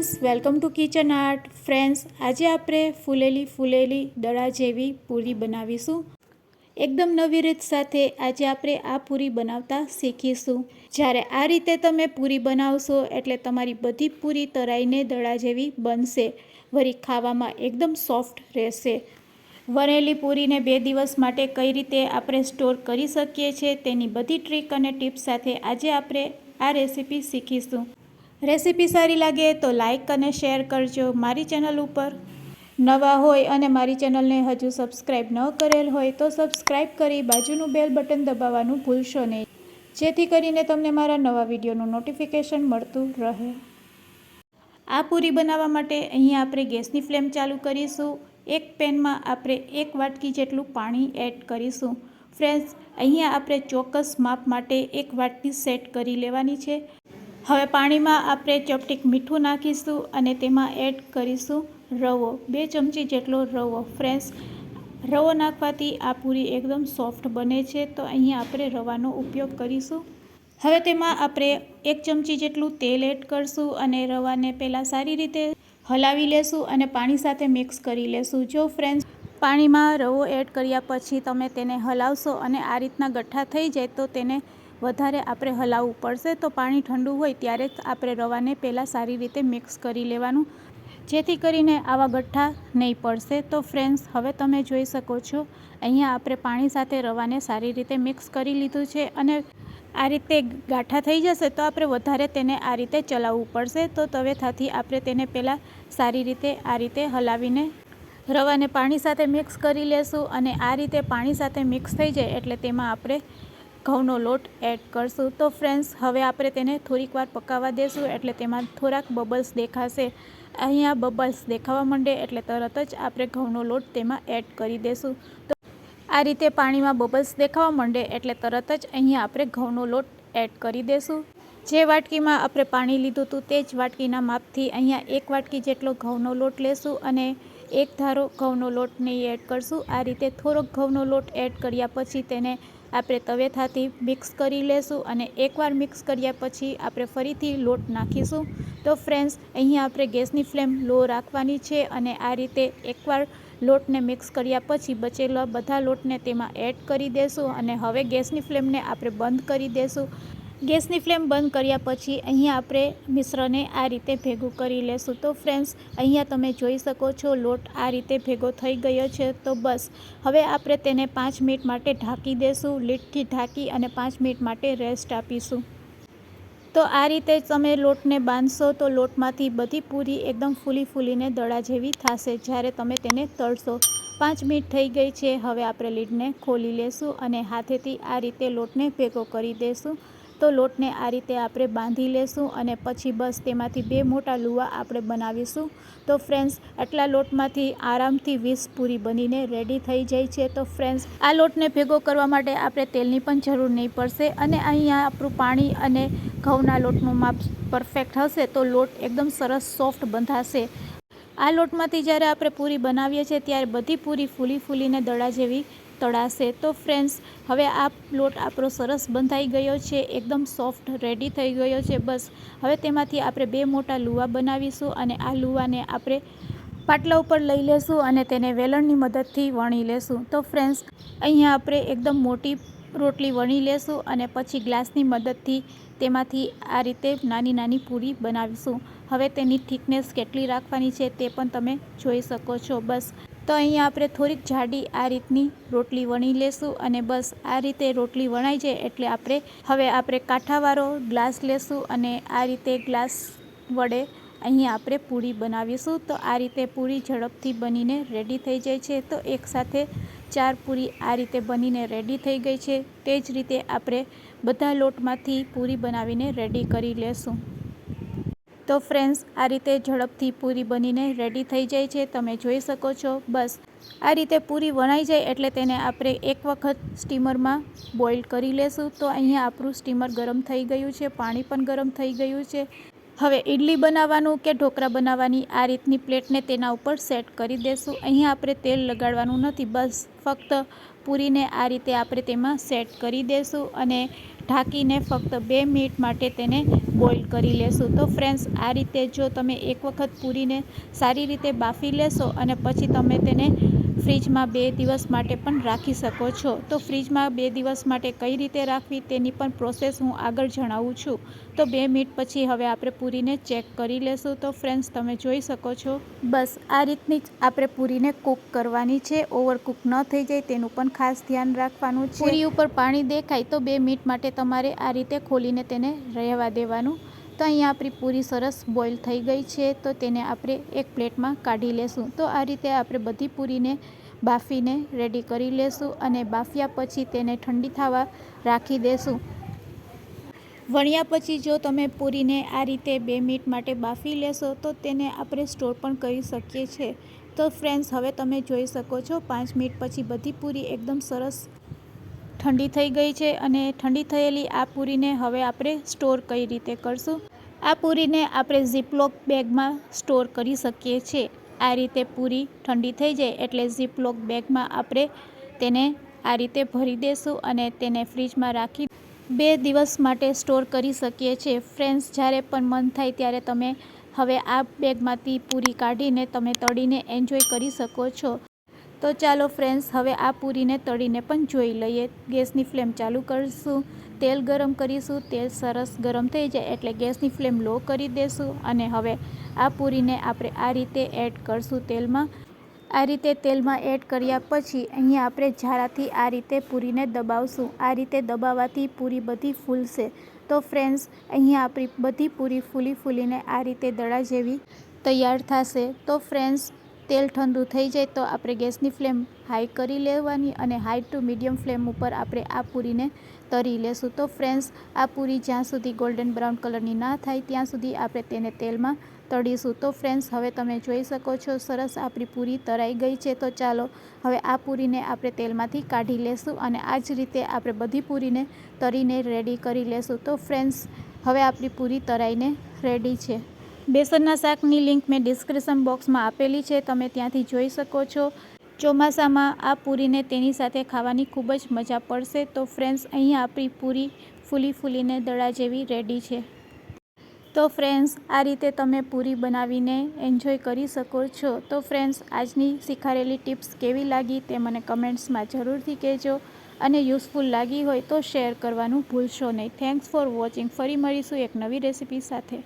Friends, welcome to kitchen art. Friends, આજે આપણે ફૂલેલી ફૂલેલી દડા જેવી પૂરી બનાવીશું. એકદમ નવી રીત સાથે આજે આપણે આ પૂરી બનાવતા શીખીશું. જ્યારે આ રીતે તમે પૂરી બનાવશો એટલે તમારી બધી પૂરી તરાઈને દડા જેવી બનશે. વળી ખાવામાં એકદમ સોફ્ટ રહેશે. વરેલી પૂરીને બે દિવસ માટે કઈ રીતે આપણે સ્ટોર કરી શકીએ છીએ તેની બધી ટ્રીક અને ટિપ્સ સાથે આજે આપણે આ રેસીપી શીખીશું. રેસીપી સારી લાગે તો લાઇક અને શેર કરજો મારી ચેનલ ઉપર. નવા હોય અને મારી ચેનલને હજુ સબસ્ક્રાઈબ ન કરેલ હોય તો સબસ્ક્રાઈબ કરી બાજુનું બેલ બટન દબાવવાનું ભૂલશો નહીં. જેથી કરીને તમને મારા નવા વિડીયોનું નોટિફિકેશન મળતું રહે. આ પૂરી બનાવવા માટે અહીંયા આપણે ગેસની ફ્લેમ ચાલુ કરીશું. એક પેનમાં આપણે એક વાટકી જેટલું પાણી એડ કરીશું. ફ્રેન્ડ્સ, અહીંયા આપણે ચોક્કસ માપ માટે એક વાટકી સેટ કરી લેવાની છે. હવે પાણીમાં આપણે ચપટીક મીઠું નાખીશું અને તેમાં એડ કરીશું રવો. બે ચમચી જેટલો રવો. ફ્રેશ રવો નાખવાથી આ પૂરી એકદમ સોફ્ટ બને છે. તો અહીંયા આપણે રવાનો ઉપયોગ કરીશું. હવે તેમાં આપણે એક ચમચી જેટલું તેલ એડ કરશું અને રવાને પહેલાં સારી રીતે હલાવી લેશું અને પાણી સાથે મિક્સ કરી લેશું. જો ફ્રેન્ડ્સ, પાણીમાં રવો એડ કર્યા પછી તમે તેને હલાવશો અને આ રીતના ગઠ્ઠા થઈ જાય તો તેને વધારે આપણે હલાવવું પડશે તો પાણી ઠંડુ હોય ત્યારે જ આપણે રવાને પહેલાં સારી રીતે મિક્સ કરી લેવાનું. જેથી કરીને આવા ગઠ્ઠા નહીં પડશે. તો ફ્રેન્ડ્સ હવે તમે જોઈ શકો છો, અહીંયા આપણે પાણી સાથે રવાને સારી રીતે મિક્સ કરી લીધું છે અને આ રીતે ગાંઠા થઈ જશે તો આપણે વધારે તેને આ રીતે ચલાવવું પડશે. તો તવેથાથી આપણે તેને પહેલાં સારી રીતે આ રીતે હલાવીને રવાને પાણી સાથે મિક્સ કરી લેશું અને આ રીતે પાણી સાથે મિક્સ થઈ જાય એટલે તેમાં આપણે ઘઉંનો લોટ એડ કરશું. તો ફ્રેન્ડ્સ હવે આપણે તેને થોડીક વાર પકાવવા દેશું એટલે તેમાં થોડાક બબલ્સ દેખાશે. અહીંયા બબલ્સ દેખાવા માંડે એટલે તરત જ આપણે ઘઉંનો લોટ તેમાં એડ કરી દેશું. તો આ રીતે પાણીમાં બબલ્સ દેખાવા માંડે એટલે તરત જ અહીંયા આપણે ઘઉંનો લોટ એડ કરી દેશું. જે વાટકીમાં આપણે પાણી લીધું હતું તે જ વાટકીના માપથી અહીંયા એક વાટકી જેટલો ઘઉંનો લોટ લેશું અને એક ધારો ઘઉંનો લોટને એડ કરશું. આ રીતે થોડોક ઘઉંનો લોટ એડ કર્યા પછી તેને આપણે તવેથાથી મિક્સ કરી લેશું અને એકવાર મિક્સ કર્યા પછી આપણે ફરીથી લોટ નાખીશું. તો ફ્રેન્ડ્સ અહીંયા આપણે ગેસની ફ્લેમ લો રાખવાની છે અને આ રીતે એકવાર લોટને મિક્સ કર્યા પછી બચેલા બધા લોટને તેમાં એડ કરી દેશું અને હવે ગેસની ફ્લેમને આપણે બંધ કરી દેશું. ગેસની ફ્લેમ બંધ કર્યા પછી અહીંયા આપણે મિશ્રને આ રીતે ભેગું કરી લેશું. તો ફ્રેન્ડ્સ, અહીંયા તમે જોઈ શકો છો લોટ આ રીતે ભેગો થઈ ગયો છે. તો બસ, હવે આપણે તેને પાંચ મિનિટ માટે ઢાંકી દેશું, લીટથી ઢાંકી અને પાંચ મિનિટ માટે રેસ્ટ આપીશું. તો આ રીતે તમે લોટને બાંધશો તો લોટમાંથી બધી પૂરી એકદમ ફૂલી ફૂલીને દડા જેવી થશે, જ્યારે તમે તેને તળશો. પાંચ મિનિટ થઈ ગઈ છે, હવે આપણે લીડને ખોલી લેશું અને હાથેથી આ રીતે લોટને ભેગો કરી દેશું. તો લોટને આ રીતે આપણે બાંધી લેશું અને પછી બસ તેમાંથી બે મોટા લુવા આપણે બનાવીશું. તો ફ્રેન્ડ્સ, આટલા લોટમાંથી આરામથી વીસ પૂરી બનીને રેડી થઈ જાય છે. તો ફ્રેન્ડ્સ, આ લોટને ભેગો કરવા માટે આપણે તેલની પણ જરૂર નહીં પડશે અને અહીંયા આપણું પાણી અને ઘઉંના લોટનું માપ પરફેક્ટ હશે તો લોટ એકદમ સરસ સોફ્ટ બંધાશે. આ લોટમાંથી જ્યારે આપણે પૂરી બનાવીએ છીએ, ત્યારે બધી પૂરી ફૂલી ફૂલીને દડા જેવી તળાશે. તો ફ્રેન્ડ્સ હવે આ લોટ આપણો સરસ બંધાઈ ગયો છે, એકદમ સોફ્ટ રેડી થઈ ગયો છે, બસ. હવે તેમાંથી આપણે બે મોટા લુવા બનાવીશું અને આ લુવાને આપણે પાટલા ઉપર લઈ લેશું અને તેને વેલણની મદદથી વણી લેશું. તો ફ્રેન્ડ્સ અહીંયા આપણે એકદમ મોટી રોટલી વણી લેશું અને પછી ગ્લાસની મદદથી તેમાંથી આ રીતે નાની નાની પૂરી બનાવીશું. હવે તેની થિકનેસ કેટલી રાખવાની છે તે પણ તમે જોઈ શકો છો, બસ. તો અહીંયા આપણે થોડીક જાડી આ રીતની રોટલી વણી લેશું અને બસ આ રીતે રોટલી વણાઈ જાય એટલે આપણે હવે આપણે કાંઠાવાળો ગ્લાસ લેશું અને આ રીતે ગ્લાસ વડે અહીં આપણે પૂરી બનાવીશું. તો આ રીતે પૂરી ઝડપથી બનીને રેડી થઈ જાય છે. તો એકસાથે ચાર પૂરી આ રીતે બનીને રેડી થઈ ગઈ છે. તે જ રીતે આપણે બધા લોટમાંથી પૂરી બનાવીને રેડી કરી લેશું. તો ફ્રેન્ડ્સ, આ રીતે ઝડપથી પૂરી બનીને રેડી થઈ જાય છે. તમે જોઈ શકો છો, બસ. આ રીતે પૂરી વણાઈ જાય એટલે તેને આપણે એક વખત સ્ટીમરમાં બોઇલ કરી લેશું. તો અહીંયા આપણું સ્ટીમર ગરમ થઈ ગયું છે, પાણી પણ ગરમ થઈ ગયું છે. હવે ઇડલી બનાવવાનું કે ઢોકળા બનાવવાની આ રીતની પ્લેટને તેના ઉપર સેટ કરી દેશું. અહીંયા આપણે તેલ લગાડવાનું નથી, બસ ફક્ત પૂરીને આ રીતે આપણે તેમાં સેટ કરી દેશું અને ઢાંકીને ફક્ત બે મિનિટ માટે તેને બોઇલ કરી લેશું. તો ફ્રેન્ડ્સ, આ રીતે જો તમે એક વખત પૂરીને સારી રીતે બાફી લેશો અને પછી તમે તેને ફ્રીજમાં બે દિવસ માટે પણ રાખી શકો છો. તો ફ્રીજમાં બે દિવસ માટે કઈ રીતે રાખવી તેની પણ પ્રોસેસ હું આગળ જણાવું છું. તો બે મિનિટ પછી હવે આપણે પૂરીને ચેક કરી લેશું. તો ફ્રેન્ડ્સ, તમે જોઈ શકો છો. બસ, આ રીતની જ આપણે પૂરીને કૂક કરવાની છે. ઓવરકૂક ન થઈ જાય તેનું પણ ખાસ ધ્યાન રાખવાનું છે. પૂરી ઉપર પાણી દેખાય તો બે મિનિટ માટે તમારે આ રીતે ખોલીને તેને રહેવા દેવાનું. તો અહીંયા આપણી પૂરી સરસ બોઇલ થઈ ગઈ છે, તો તેને આપણે એક પ્લેટમાં કાઢી લેશું. તો આ રીતે આપણે બધી પૂરીને બાફીને રેડી કરી લેશું અને બાફ્યા પછી તેને ઠંડી થવા રાખી દેશું. વણ્યા પછી જો તમે પૂરીને આ રીતે બે મિનિટ માટે બાફી લેશો, તો તેને આપણે સ્ટોર પણ કરી શકીએ છીએ તો ફ્રેન્ડ્સ હવે તમે જોઈ શકો છો, પાંચ મિનિટ પછી બધી પૂરી એકદમ સરસ ઠંડી થઈ ગઈ છે અને ઠંડી થયેલી આ પૂરીને હવે આપણે સ્ટોર કઈ રીતે કરશું? આ પૂરીને આપણે ઝીપલોક બેગમાં સ્ટોર કરી શકીએ છીએ. આ રીતે પૂરી ઠંડી થઈ જાય એટલે ઝીપલોક બેગમાં આપણે તેને આ રીતે ભરી દેશું અને તેને ફ્રીજમાં રાખી બે દિવસ માટે સ્ટોર કરી શકીએ છીએ. ફ્રેન્ડ્સ, જ્યારે પણ મન થાય ત્યારે તમે હવે આ બેગમાંથી પૂરી કાઢીને તમે તળીને એન્જોય કરી શકો છો. તો ચાલો ફ્રેન્ડ્સ હવે આ પૂરીને તળીને પણ જોઈ લઈએ. ગેસની ફ્લેમ ચાલુ કરીશું, તેલ ગરમ કરીશું, તેલ સરસ ગરમ થઈ જાય એટલે ગેસની ફ્લેમ લો કરી દેશું અને હવે આ પૂરીને આપણે આ રીતે એડ કરશું તેલમાં. આ રીતે તેલમાં એડ કર્યા પછી અહીંયા આપણે ઝારાથી આ રીતે પૂરીને દબાવશું. આ રીતે દબાવવાથી પૂરી બધી ફૂલશે. તો ફ્રેન્ડ્સ અહીંયા આપણી બધી પૂરી ફૂલી ફૂલીને આ રીતે દડા જેવી તૈયાર થશે. તો ફ્રેન્ડ્સ તેલ ઠંડુ થઈ જાય તો આપણે ગેસની ફ્લેમ હાઈ કરી લેવાની અને હાઈ ટુ મીડિયમ ફ્લેમ ઉપર આપણે આ પૂરીને તરી લેશું. તો ફ્રેન્ડ્સ, આ પૂરી જ્યાં સુધી ગોલ્ડન બ્રાઉન કલરની ના થાય ત્યાં સુધી આપણે તેને તેલમાં તળીશું. તો ફ્રેન્ડ્સ, હવે તમે જોઈ શકો છો સરસ આપણી પૂરી તરાઈ ગઈ છે. તો ચાલો, હવે આ પૂરીને આપણે તેલમાંથી કાઢી લેશું અને આ જ રીતે આપણે બધી પૂરીને તરીને રેડી કરી લેશું. તો ફ્રેન્ડ્સ, હવે આપણી પૂરી તરાઈને રેડી છે. બેસનના શાકની લિંક મેં ડિસ્ક્રિપ્શન બોક્સમાં આપેલી છે, તમે ત્યાંથી જોઈ શકો છો. ચોમાસામાં આ પૂરીને તેની સાથે ખાવાની ખૂબ જ મજા પડશે. તો ફ્રેન્ડ્સ, અહીં આપણી પૂરી ફૂલી ફૂલીને દડા જેવી રેડી છે. તો ફ્રેન્ડ્સ, આ રીતે તમે પૂરી બનાવીને એન્જોય કરી શકો છો. તો ફ્રેન્ડ્સ, આજની શીખારેલી ટિપ્સ કેવી લાગી તે મને કમેન્ટ્સમાં જરૂરથી કહેજો. અને યુઝફુલ લાગી હોય તો શેર કરવાનું ભૂલશો નહીં. Thanks for watching. ફરી મળીશું એક નવી રેસીપી સાથે.